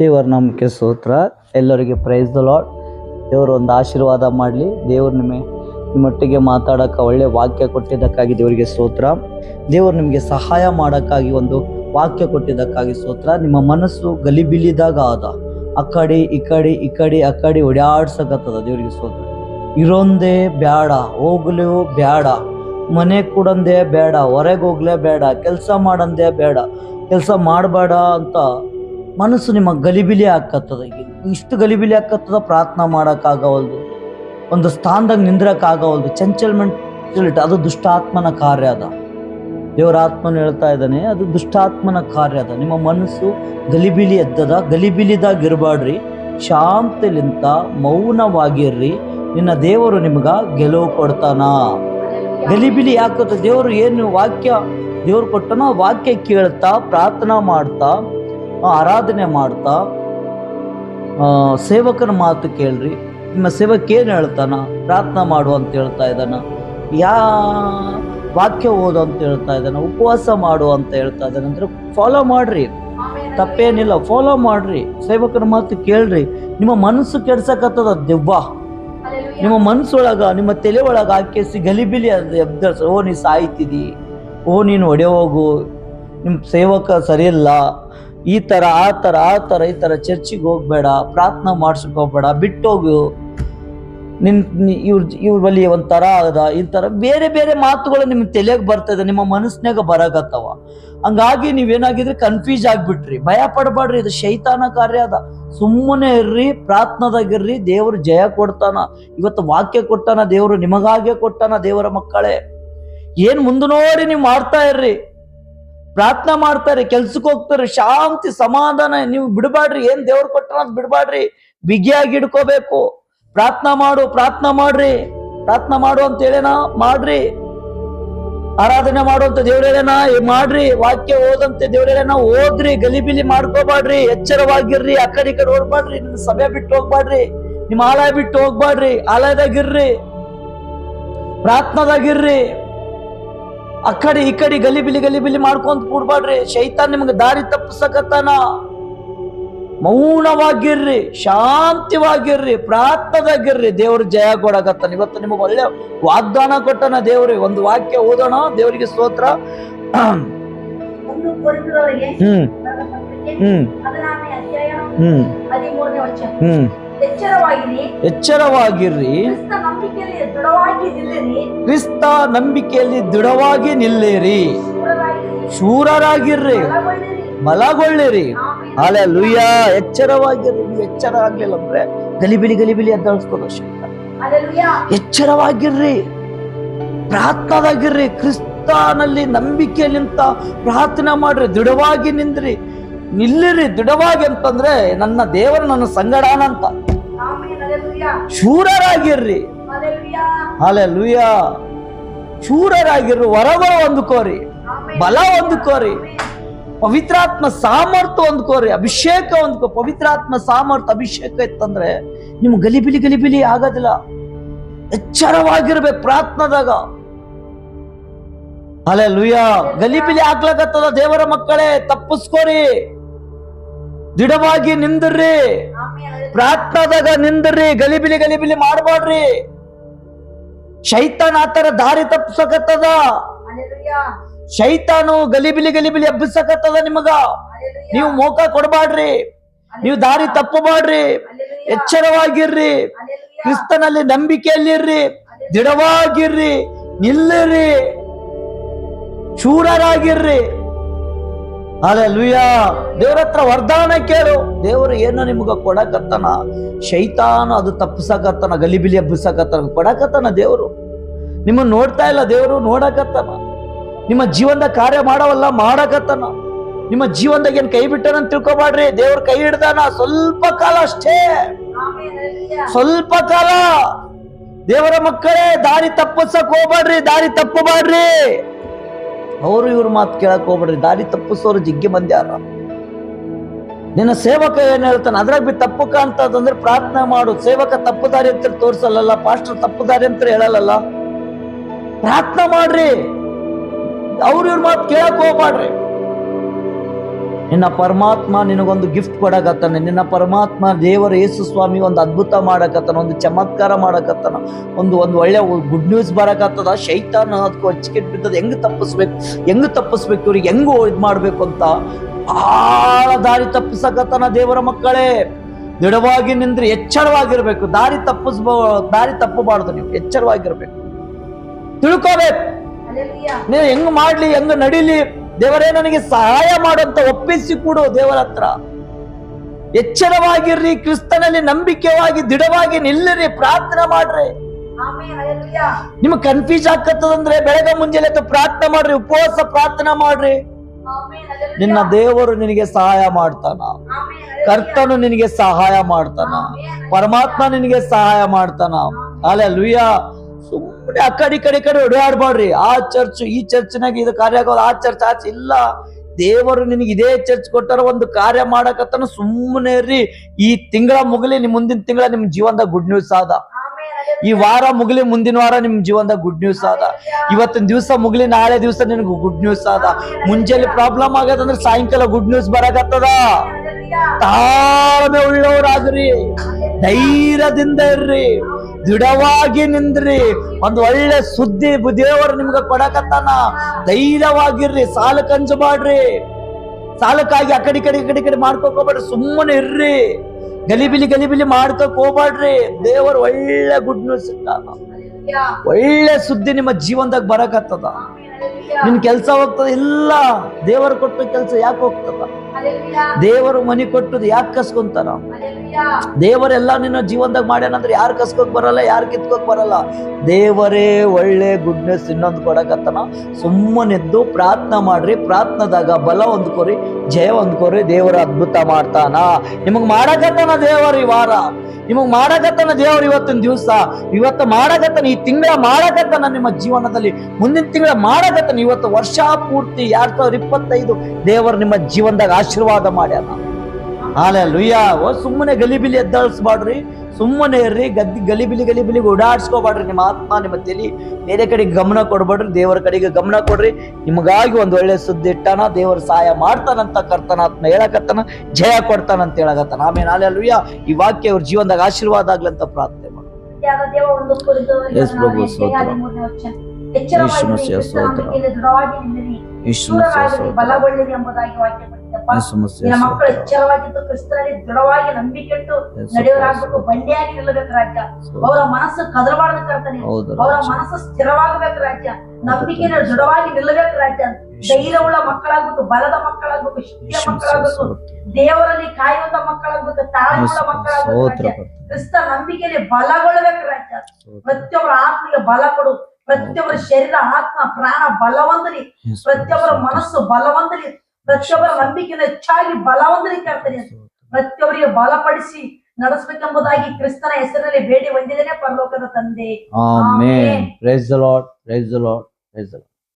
ದೇವರ ನಾಮಕ್ಕೆ ಸ್ತೋತ್ರ ಎಲ್ಲರಿಗೆ ಪ್ರೈಸ್ ದ ಲಾಡ್ ದೇವರು ಒಂದು ಆಶೀರ್ವಾದ ಮಾಡಲಿ. ದೇವರು ನಿಮಗೆ ನಿಮ್ಮೊಟ್ಟಿಗೆ ಮಾತಾಡೋಕ್ಕೆ ಒಳ್ಳೆ ವಾಕ್ಯ ಕೊಟ್ಟಿದ್ದಕ್ಕಾಗಿ ದೇವರಿಗೆ ಸೂತ್ರ. ದೇವರು ನಿಮಗೆ ಸಹಾಯ ಮಾಡೋಕ್ಕಾಗಿ ಒಂದು ವಾಕ್ಯ ಕೊಟ್ಟಿದ್ದಕ್ಕಾಗಿ ಸ್ತೋತ್ರ ನಿಮ್ಮ ಮನಸ್ಸು ಗಲಿಬಿಲಿದಾಗ ಆದ. ಆ ಕಡೆ, ಈ ಕಡೆ ಈ ಕಡೆ, ಆ ಕಡೆ ಓಡಾಡ್ಸಕತ್ತದ ದೇವರಿಗೆ ಸ್ತೋತ್ರ ಇರೊಂದೇ ಬೇಡ ಹೋಗ್ಲೂ ಬೇಡ ಮನೆ ಕೂಡಂದೇ ಬೇಡ ಹೊರಗೆ ಹೋಗ್ಲೇ ಬೇಡ ಕೆಲಸ ಮಾಡಂದೇ ಬೇಡ ಕೆಲಸ ಮಾಡಬೇಡ ಅಂತ ಮನಸ್ಸು ನಿಮ್ಮ ಗಲಿಬಿಲಿ ಆಕತ್ತದ ಇಷ್ಟು ಗಲಿಬಿಲಿ ಆಕತ್ತದ ಪ್ರಾರ್ಥನಾ ಮಾಡೋಕ್ಕಾಗವಲ್ದು. ಒಂದು ಸ್ಥಾನದಾಗ ನಿಂದ್ರಕ್ಕಾಗವಲ್ದು. ಚಂಚಲ್ಮೆಂಟ್ ಅದು ದುಷ್ಟಾತ್ಮನ ಕಾರ್ಯ ಅದ. ದೇವರ ಆತ್ಮನ ಹೇಳ್ತಾ ಇದ್ದಾನೆ, ಅದು ದುಷ್ಟಾತ್ಮನ ಕಾರ್ಯ ಅದ. ನಿಮ್ಮ ಮನಸ್ಸು ಗಲಿಬಿಲಿ ಎದ್ದದ, ಗಲಿಬಿಲಿದಾಗ ಇರಬಾಡ್ರಿ ಶಾಂತಲಿಂತ ಮೌನವಾಗಿರ್ರಿ. ನಿನ್ನ ದೇವರು ನಿಮ್ಗೆ ಗೆಲುವು ಕೊಡ್ತಾನ. ಗಲಿಬಿಲಿ ಯಾಕತ್ತ ದೇವರು ಏನು ವಾಕ್ಯ ದೇವ್ರು ಕೊಟ್ಟನೋ ವಾಕ್ಯ ಕೇಳ್ತಾ ಪ್ರಾರ್ಥನಾ ಮಾಡ್ತಾ ಆರಾಧನೆ ಮಾಡ್ತಾ ಸೇವಕನ ಮಾತು ಕೇಳ್ರಿ. ನಿಮ್ಮ ಸೇವಕ ಏನು ಹೇಳ್ತಾನ? ಪ್ರಾರ್ಥನಾ ಮಾಡು ಅಂತ ಹೇಳ್ತಾ ಇದ್ದಾನ. ಯಾ ವಾಕ್ಯ ಓದು ಅಂತ ಹೇಳ್ತಾ ಇದ್ದಾನೆ. ಉಪವಾಸ ಮಾಡು ಅಂತ ಹೇಳ್ತಾ ಇದ್ದಾನೆ. ಅಂದ್ರೆ ಫಾಲೋ ಮಾಡ್ರಿ. ತಪ್ಪೇನಿಲ್ಲ. ಫಾಲೋ ಮಾಡ್ರಿ. ಸೇವಕನ ಮಾತು ಕೇಳ್ರಿ. ನಿಮ್ಮ ಮನಸ್ಸು ಕೆಡ್ಸಕತ್ತದ ದೆವ್ವ. ನಿಮ್ಮ ಮನಸ್ಸೊಳಗ, ನಿಮ್ಮ ತಲೆ ಒಳಗೆ ಹಾಕಿಸಿ ಗಲಿಬಿಲಿ ಅದು ಓ ನೀ ಸಾಯ್ತಿದಿ. ಓ ನೀನು ಒಡೆ ಹೋಗು ನಿಮ್ಮ ಸೇವಕ ಸರಿಯಿಲ್ಲ. ಈ ಥರ ಆ ಥರ ಆ ಥರ ಈ ಥರ ಚರ್ಚಿಗೆ ಹೋಗ್ಬೇಡ, ಪ್ರಾರ್ಥನೆ ಮಾಡಿಸ್ಕೋಬೇಡ ಬಿಟ್ಟೋಗು. ನಿನ್ ಇವ್ರ ಇವ್ರ ಬಳಿ ಒಂಥರ ಆಗದ ಈ ಥರ ಬೇರೆ ಬೇರೆ ಮಾತುಗಳು ನಿಮ್ಮ ತಲೆಗೆ ಬರ್ತದೆ ನಿಮ್ಮ ಮನಸ್ಸಿನಾಗ ಬರಕತ್ತವ. ಹಂಗಾಗಿ ನೀವೇನಾಗಿದ್ರೆ ಕನ್ಫ್ಯೂಸ್ ಆಗ್ಬಿಟ್ರಿ, ಭಯ ಪಡಬೇಡ್ರಿ ಇದು ಶೈತಾನ ಕಾರ್ಯ ಅದ. ಸುಮ್ಮನೆ ಇರ್ರಿ ಪ್ರಾರ್ಥನಾದಾಗಿರ್ರಿ ದೇವರು ಜಯ ಕೊಡ್ತಾನ. ಇವತ್ತು ವಾಕ್ಯ ಕೊಟ್ಟಾನ ದೇವರು, ನಿಮಗಾಗೆ ಕೊಟ್ಟಾನ ದೇವರ ಮಕ್ಕಳೇ. ಏನ್ ಮುಂದೆ ನೋಡಿ ನೀವು ಮಾಡ್ತಾ ಇರ್ರಿ. ಪ್ರಾರ್ಥನಾ ಮಾಡ್ತಾರೆ, ಕೆಲ್ಸಕ್ಕೆ ಹೋಗ್ತಾರೆ, ಶಾಂತಿ, ಸಮಾಧಾನ, ನೀವು ಬಿಡಬಾಡ್ರಿ, ಏನ್ ದೇವ್ರು ಕೊಟ್ಟಾನ ಅದ್ ಬಿಡಬಾಡ್ರಿ, ಬಿಗಿಯಾಗಿ ಹಿಡ್ಕೋಬೇಕು. ಪ್ರಾರ್ಥನಾ ಮಾಡು, ಪ್ರಾರ್ಥನಾ ಮಾಡ್ರಿ, ಪ್ರಾರ್ಥನಾ ಮಾಡು ಅಂತ ಹೇಳೇನ ಮಾಡ್ರಿ. ಆರಾಧನೆ ಮಾಡುವಂತ ದೇವ್ರ ಹೇಳೇನ ಏ ಮಾಡ್ರಿ, ವಾಕ್ಯ ಓದಂತೆ ದೇವ್ರ ಹೇಳೇನ ಓದ್ರಿ, ಗಲಿಬಿಲಿ ಮಾಡ್ಕೋಬಾಡ್ರಿ, ಎಚ್ಚರವಾಗಿರ್ರಿ, ಆ ಕಡೆ ಈ ಕಡೆ ಓಡ್ಬಾಡ್ರಿ ನಿಮ್ ಸಭೆ ಬಿಟ್ಟು ಹೋಗ್ಬಾಡ್ರಿ ನಿಮ್ ಆಲಯ ಬಿಟ್ಟು ಹೋಗ್ಬಾಡ್ರಿ ಆಲಯದಾಗಿರ್ರಿ ಪ್ರಾರ್ಥನಾದಾಗಿರ್ರಿ ಆ ಕಡೆ ಈ ಕಡೆ ಗಲಿಬಿಲಿ ಗಲಿಬಿಲಿ ಮಾಡ್ಕೊಂತ ಕೂಡ್ಬಾಡ್ರಿ. ಶೈತಾನ್ ನಿಮ್ಗೆ ದಾರಿ ತಪ್ಪಿಸಕತ್ತಾನ. ಮೌನವಾಗಿರ್ರಿ ಶಾಂತಿವಾಗಿರ್ರಿ ಪ್ರಾರ್ಥದಾಗಿರ್ರಿ ದೇವ್ರ ಜಯ ಕೊಡಕತ್ತಾನ. ಇವತ್ತು ನಿಮಗೆ ಒಳ್ಳೆ ವಾಗ್ದಾನ ಕೊಟ್ಟನ ದೇವ್ರಿ. ಒಂದು ವಾಕ್ಯ ಓದೋಣ. ದೇವರಿಗೆ ಸ್ತೋತ್ರ. ಹ್ಮ್. ಹ್ಮ್. ಹ್ಮ್. ಹ್ಮ್. ಎಚ್ಚರವಾಗಿರ್ರಿ. ಕ್ರಿಸ್ತ ನಂಬಿಕೆಯಲ್ಲಿ ದೃಢವಾಗಿ ನಿಲ್ಲಿರಿ. ಶೂರರಾಗಿರ್ರಿ. ಮಲಗೊಳ್ಳಿರಿ ಅಲೆ ಲುಯ್ಯ ಎಚ್ಚರವಾಗಿರ್ರಿ. ನೀವು ಎಚ್ಚರ ಆಗ್ಲಿಲ್ಲ ಅಂದ್ರೆ ಗಲಿಬಿಲಿ ಗಲಿಬಿಲಿ ಅಂತ ಅನ್ಸ್ಕೋದು ಹಲ್ಲೆಲೂಯಾ. ಎಚ್ಚರವಾಗಿರ್ರಿ. ಪ್ರಾರ್ಥನಾಗಿರ್ರಿ ಕ್ರಿಸ್ತನಲ್ಲಿ ನಂಬಿಕೆಯಲ್ಲಿಂತ ಪ್ರಾರ್ಥನೆ ಮಾಡ್ರಿ. ದೃಢವಾಗಿ ನಿಂದ್ರಿ. ನಿಲ್ಲಿರಿ. ದೃಢವಾಗಿ ಅಂತಂದ್ರೆ ನನ್ನ ದೇವರು ನನ್ನ ಸಂಗಡಾನ ಅಂತ. ಆಮೆನ್. ಹಲ್ಲೆಲೂಯಾ. ಶೂರರಾಗಿರ್ರಿ. Alleluia ಶೂರರಾಗಿರ್ರಿ ಹೊರಗಳು ಹೊಂದ್ಕೋರಿ. ಬಲ ಹೊಂದ್ಕೋರಿ. ಪವಿತ್ರಾತ್ಮ ಸಾಮರ್ಥ್ಯ ಹೊಂದ್ಕೋರಿ ಅಭಿಷೇಕ ಹೊಂದ್ಕೋ ಪವಿತ್ರಾತ್ಮ ಸಾಮರ್ಥ್ಯ ಅಭಿಷೇಕ ಇತ್ತಂದ್ರೆ ನಿಮ್ ಗಲಿಬಿಲಿ ಗಲಿಬಿಲಿ ಆಗೋದಿಲ್ಲ. ಎಚ್ಚರವಾಗಿರ್ಬೇಕು ಪ್ರಾರ್ಥನಾದಾಗ. ಅಲೆ ಲುಯ್ಯ ಗಲಿಬಿಲಿ ಆಗ್ಲಾಗತ್ತದ ದೇವರ ಮಕ್ಕಳೇ ತಪ್ಪಿಸ್ಕೋರಿ. ದೃಢವಾಗಿ ನಿಂದ್ರಿ. ಪ್ರಾರ್ಥನಾದಾಗ ನಿಂದ್ರಿ ಗಲಿಬಿಲಿ ಗಲಿಬಿಲಿ ಮಾಡಬಾಡ್ರಿ ಶೈತಾನ್ ಆತರ ದಾರಿ ತಪ್ಪಿಸಕತ್ತದ. ಶೈತಾನು ಗಲಿಬಿಲಿ ಗಲಿಬಿಲಿ ಎಬ್ಬಿಸಕತ್ತದ ನಿಮಗ. ನೀವು ಮೋಕ ಕೊಡಬಾಡ್ರಿ ನೀವು ದಾರಿ ತಪ್ಪಬಾಡ್ರಿ. ಎಚ್ಚರವಾಗಿರ್ರಿ ಕ್ರಿಸ್ತನಲ್ಲಿ ಕ್ರಿಸ್ತನಲ್ಲಿ ನಂಬಿಕೆಯಲ್ಲಿರ್ರಿ ದೃಢವಾಗಿರ್ರಿ ನಿಲ್ಲಿರಿ ಶೂರರಾಗಿರ್ರಿ ಅಲೆ ಲುಯ್ಯ ದೇವ್ರ ಹತ್ರ ವರದಾನ ಕೇಳು. ದೇವರು ಏನೋ ನಿಮ್ಗೆ ಕೊಡಕತ್ತನ? ಶೈತಾನ ಅದು ತಪ್ಪಿಸಕತ್ತನ, ಗಲಿಬಿಲಿ ಹಬ್ಬಿಸಕತ್ತನ, ಕೊಡಕತ್ತನ ದೇವರು. ನಿಮ್ಮನ್ನು ನೋಡ್ತಾ ಇಲ್ಲ ದೇವರು, ನೋಡಕತ್ತನ. ನಿಮ್ಮ ಜೀವನದ ಕಾರ್ಯ ಮಾಡವಲ್ಲ, ಮಾಡಕತ್ತನ. ನಿಮ್ಮ ಜೀವನದಾಗ ಏನ್ ಕೈ ಬಿಟ್ಟನ ತಿಳ್ಕೊಬಾಡ್ರಿ ದೇವ್ರ ಕೈ ಹಿಡ್ದಾನ ಸ್ವಲ್ಪ ಕಾಲ ಅಷ್ಟೇ. ಸ್ವಲ್ಪ ಕಾಲ. ದೇವರ ಮಕ್ಕಳೇ, ದಾರಿ ತಪ್ಪಿಸಕ್ ಹೋಗ್ಬಾಡ್ರಿ ದಾರಿ ತಪ್ಪಬಾಡ್ರಿ ಅವರು ಇವ್ರ ಮಾತು ಕೇಳಕ್ ಹೋಗ್ಬೇಡ್ರಿ. ದಾರಿ ತಪ್ಪಿಸೋರು ಜಿಗ್ಗಿ ಮಂದ್ಯಾರ ನಿನ್ನ ಸೇವಕ ಏನ್ ಹೇಳ್ತಾನೆ? ಅದ್ರಾಗ ಬಿ ತಪ್ಪು ಕಾಣ್ತದಂದ್ರೆ ಪ್ರಾರ್ಥನೆ ಮಾಡು. ಸೇವಕ ತಪ್ಪು ದಾರಿ ಅಂತ ತೋರಿಸಲ್ಲ ಪಾಸ್ಟರ್ ತಪ್ಪು ದಾರಿ ಅಂತ ಹೇಳಲ್ಲ ಪ್ರಾರ್ಥನೆ ಮಾಡ್ರಿ. ಅವ್ರ ಇವ್ರ ಮಾತು ಕೇಳಕ್ ಹೋಗ್ಬೇಡ್ರಿ ನಿನ್ನ ಪರಮಾತ್ಮ ನಿನಗೊಂದು ಗಿಫ್ಟ್ ಕೊಡಕತ್ತಾನೆ ನಿನ್ನ ಪರಮಾತ್ಮ ದೇವರ ಯೇಸು ಸ್ವಾಮಿ ಒಂದು ಅದ್ಭುತ ಮಾಡಕತ್ತಾನ ಒಂದು ಚಮತ್ಕಾರ ಮಾಡಕತ್ತಾನ ಒಂದು ಒಂದು ಒಳ್ಳೆ ಗುಡ್ ನ್ಯೂಸ್ ಬರಕತ್ತದ ಶೈತಾನ ಅದಕ್ಕೂ ಹಚ್ಚಿಕೆಟ್ ಬಿದ್ದದ ಹೆಂಗ್ ತಪ್ಪಿಸ್ಬೇಕು ಹೆಂಗ್ ತಪ್ಪಿಸ್ಬೇಕು ಇವ್ರಿಗೆ ಹೆಂಗ್ ಇದು ಮಾಡಬೇಕು ಅಂತ ಆಳ ದಾರಿ ತಪ್ಪಿಸಕತ್ತಾನ ದೇವರ ಮಕ್ಕಳೇ. ದೃಢವಾಗಿ ನಿಂದ್ರೆ ಎಚ್ಚರವಾಗಿರ್ಬೇಕು ದಾರಿ ತಪ್ಪಿಸ್ಬೋ ದಾರಿ ತಪ್ಪಬಾರ್ದು ನೀವು ಎಚ್ಚರವಾಗಿರ್ಬೇಕು. ತಿಳ್ಕೋಬೇಕು. ನೀವು ನೀನು ಹೆಂಗ್ ಮಾಡ್ಲಿ ಹೆಂಗ್ ನಡಿಲಿ ದೇವರೇ ನನಗೆ ಸಹಾಯ ಮಾಡುವಂತ ಒಪ್ಪಿಸಿ ಕೊಡು ದೇವರ ಹತ್ರ. ಎಚ್ಚರವಾಗಿರ್ರಿ ಕ್ರಿಸ್ತನಲ್ಲಿ ನಂಬಿಕೆವಾಗಿ ದೃಢವಾಗಿ ನಿಲ್ಲಿರಿ ಪ್ರಾರ್ಥನೆ ಮಾಡ್ರಿ. ನಿಮ್ ಕನ್ಫ್ಯೂಸ್ ಆಗ್ತದಂದ್ರೆ ಬೆಳಗ್ಗೆ ಮುಂಜಾನೆ ಪ್ರಾರ್ಥನೆ ಮಾಡ್ರಿ ಉಪವಾಸ ಪ್ರಾರ್ಥನೆ ಮಾಡ್ರಿ. ನಿನ್ನ ದೇವರು ನಿನಗೆ ಸಹಾಯ ಮಾಡ್ತಾನ. ಕರ್ತನು ನಿನಗೆ ಸಹಾಯ ಮಾಡ್ತಾನ. ಪರಮಾತ್ಮ ನಿನಗೆ ಸಹಾಯ ಮಾಡ್ತಾನ. ಅಲ್ಲ ಲುಯ್ಯ ಸುಮ್ಮನೆ ಆ ಕಡೆ ಕಡೆ ಕಡೆ ಓಡಾಡ್ಬಾಡ್ರಿ. ಆ ಚರ್ಚ್, ಈ ಚರ್ಚ್ನಾಗ ಇದು ಕಾರ್ಯ ಆಗೋದು, ಆ ಚರ್ಚ್ ಆಚೆ ಇಲ್ಲ. ದೇವರು ನಿನಗೆ ಇದೇ ಚರ್ಚ್ ಕೊಟ್ಟಾರ, ಒಂದು ಕಾರ್ಯ ಮಾಡಕತ್ತನ ಸುಮ್ಮನೆ ರೀ ಈ ತಿಂಗಳ ಮುಗಲಿ, ನಿಮ್ ಮುಂದಿನ ತಿಂಗಳ ನಿಮ್ ಜೀವನದಾಗ ಗುಡ್ ನ್ಯೂಸ್ ಆದ. ಈ ವಾರ ಮುಗಲಿ, ಮುಂದಿನ ವಾರ ನಿಮ್ ಜೀವನದಾಗ ಗುಡ್ ನ್ಯೂಸ್ ಆದ. ಇವತ್ತಿನ ದಿವಸ ಮುಗಲಿ, ನಾಳೆ ದಿವಸ ನಿನಗೆ ಗುಡ್ ನ್ಯೂಸ್ ಆದ. ಮುಂಜಾನೆ ಪ್ರಾಬ್ಲಮ್ ಆಗದಂದ್ರೆ ಸಾಯಂಕಾಲ ಗುಡ್ ನ್ಯೂಸ್ ಬರಕತ್ತದ. ತಾಳ್ಮೆ ಉಳ್ಳವರಾಗ್ರಿ. ಧೈರ್ಯದಿಂದ ಇರ್ರಿ. ದೃಢವಾಗಿ ನಿಂದ್ರಿ. ಒಂದು ಒಳ್ಳೆ ಸುದ್ದಿ ದೇವರು ನಿಮ್ಗೆ ಕೊಡಕತ್ತಾನ. ಧೈರ್ಯವಾಗಿರ್ರಿ ಸಾಲ ಕಂಜಬಾಡ್ರಿ ಸಾಲಕ್ಕಾಗಿ ಆ ಕಡೆ ಕಡೆ ಕಡೆ ಕಡೆ ಸುಮ್ಮನೆ ಇರ್ರಿ. ಗಲಿಬಿಲಿ ಗಲಿಬಿಲಿ ಮಾಡ್ಕೋಕ್ ಹೋಗ್ಬಾಡ್ರಿ. ದೇವರು ಒಳ್ಳೆ ಗುಡ್ ನ್ಯೂಸ್ ಇಟ್ಟಾನ ಒಳ್ಳೆ ಸುದ್ದಿ ನಿಮ್ಮ ಜೀವನದಾಗ ಬರಕತ್ತದ. ನಿನ್ ಕೆಲ್ಸ ಹೋಗ್ತದ ಇಲ್ಲ. ದೇವರು ಕೊಟ್ಟ ಕೆಲ್ಸ ಯಾಕೆ ಹೋಗ್ತದ. ದೇವರು ಮನಿ ಕೊಟ್ಟದ್ ಯಾಕೆ ಕಸ್ಕೊಂತಾರ. ದೇವರೆಲ್ಲ ನಿನ್ನ ಜೀವನದಾಗ ಮಾಡ್ಯಾನಂದ್ರೆ ಯಾರು ಕಸ್ಕೋಕ್ ಬರಲ್ಲ, ಯಾರು ಕಿತ್ಕೋಕ್ ಬರಲ್ಲ. ದೇವರೇ ಒಳ್ಳೆ ಗುಡ್ನೆಸ್ ಇನ್ನೊಂದು ಕೊಡಕತ್ತನ. ಸುಮ್ಮನೆದ್ದು ಪ್ರಾರ್ಥನೆ ಮಾಡ್ರಿ, ಪ್ರಾರ್ಥನದಾಗ ಬಲ ಹೊಂದ್ಕೋರಿ, ಜಯ ಹೊಂದ್ಕೋರಿ, ದೇವರ ಅದ್ಭುತ ಮಾಡ್ತಾನ. ನಿಮಗ್ ಮಾಡಕತ್ತನ ದೇವರು ಈ ವಾರ. ನಿಮಗ್ ಮಾಡಕತ್ತನ ದೇವರು ಇವತ್ತಿನ ದಿವಸ. ಇವತ್ತು ಮಾಡಕತ್ತನ, ಈ ತಿಂಗಳ ಮಾಡಕತ್ತನ ನಿಮ್ಮ ಜೀವನದಲ್ಲಿ. ಮುಂದಿನ ತಿಂಗಳ ಮಾಡಕತ್ತನ. ಇವತ್ತು ವರ್ಷ ಪೂರ್ತಿ, ಎರಡ್ ಸಾವಿರದ ಇಪ್ಪತ್ತೈದು ದೇವರು ನಿಮ್ಮ ಜೀವನದಾಗ ಆಶೀರ್ವಾದ ಮಾಡ್ಯಾನ. ಹಾಲೆ ಲುಯ್ಯ ಓ ಸುಮ್ಮನೆ ಗಲಿಬಿಲಿ ಎದ್ದಾಳಿಸ್ಬಾಡ್ರಿ. ಸುಮ್ಮನೆ ಇರ್ರಿ ಗದ್ದಿ ಗಲಿಬಿಲಿ ಗಲಿಬಿಲಿ ಓಡಾಡ್ಸ್ಕೋಬಾಡ್ರಿ. ನಿಮ್ಮ ಆತ್ಮ ನಿಮ್ಮ ತಲೆ ಬೇರೆ ಕಡೆಗೆ ಗಮನ ಕೊಡ್ಬೇಡ್ರಿ ದೇವರ ಕಡೆಗೆ ಗಮನ ಕೊಡ್ರಿ. ನಿಮಗಾಗಿ ಒಂದು ಒಳ್ಳೆ ಸುದ್ದಿ ಇಟ್ಟಾನ ದೇವರ ಸಹಾಯ ಮಾಡ್ತಾನಂತ ಕರ್ತನಾತ್ಮ ಹೇಳಕತ್ತಾನ ಜಯ ಕೊಡ್ತಾನಂತ ಹೇಳಕತ್ತಾನ. ಆಮೇಲೆ ಹಾಲೆ ಲುಯ್ಯ ಈ ವಾಕ್ಯ ಅವ್ರ ಜೀವನದಾಗ ಆಶೀರ್ವಾದ ಆಗ್ಲಂತ ಪ್ರಾರ್ಥನೆ ಮಾಡಿ ಪ್ರಭು, ಸ್ತೋತ್ರ. ಬಲಗೊಳ್ಳಿರಿ ಎಂಬುದಾಗಿ ವಾಕ್ಯ ಪಟ್ಟಿದ್ದಪ್ಪ ನಿನ್ನ ಮಕ್ಕಳು ಎಚ್ಚರವಾಗಿದ್ದು ಕ್ರಿಸ್ತನಲ್ಲಿ ದೃಢವಾಗಿ ನಂಬಿಕೆಟ್ಟು ಇಟ್ಟು ಬಂಡಿಯಾಗಿ ನಿಲ್ಲಬೇಕು ರಾಜ್ಯ. ಅವರ ಮನಸ್ಸು ಕದಲಬಾರದು ಕರ್ತನೆ. ಅವರ ಮನಸ್ಸು ಸ್ಥಿರವಾಗಬೇಕು ರಾಜ್ಯ. ನಂಬಿಕೆ ದೃಢವಾಗಿ ನಿಲ್ಲಬೇಕು ರಾಜ್ಯ. ಧೈರ್ಯವುಳ್ಳ ಮಕ್ಕಳಾಗ್ಬೇಕು ಬಲದ ಮಕ್ಕಳಾಗ್ಬೇಕು ಶಕ್ತಿಯ ಮಕ್ಕಳಾಗ್ಬೇಕು ದೇವರಲ್ಲಿ ಕಾಯುವಂತ ಮಕ್ಕಳಾಗ್ಬೇಕು ತಾಳ್ಮೆಯ ಮಕ್ಕಳಾಗ್ಬೇಕು ಕ್ರಿಸ್ತ ನಂಬಿಕೆಯಲ್ಲಿ ಬಲಗೊಳ್ಳಬೇಕು ರಾಜ್ಯ. ಪ್ರತಿಯೊಬ್ಬರ ಆತ್ಮಿಗೆ ಬಲ ಕೊಡು. ಪ್ರತಿಯೊಬ್ಬರ ಶರೀರ ಆತ್ಮ ಪ್ರಾಣ ಬಲವಂತರಿ. ಪ್ರತಿಯೊಬ್ಬರ ಮನಸ್ಸು ಬಲವಂತರಿ. ಪ್ರತಿಯೊಬ್ಬರ ನಂಬಿಕೆಯನ್ನು ಹೆಚ್ಚಾಗಿ ಬಲವಂತರಿ ಕರ್ತನೆ ಪ್ರತಿಯೊಬ್ಬರಿಗೆ ಬಲಪಡಿಸಿ ನಡೆಸಬೇಕೆಂಬುದಾಗಿ ಕ್ರಿಸ್ತನ ಹೆಸರಲ್ಲಿ ಬೇಡಿ ಹೊಂದಿದ್ದೇನೆ ಪರಲೋಕದ ತಂದೆ. Amen. Praise the Lord praise the Lord praise the Lord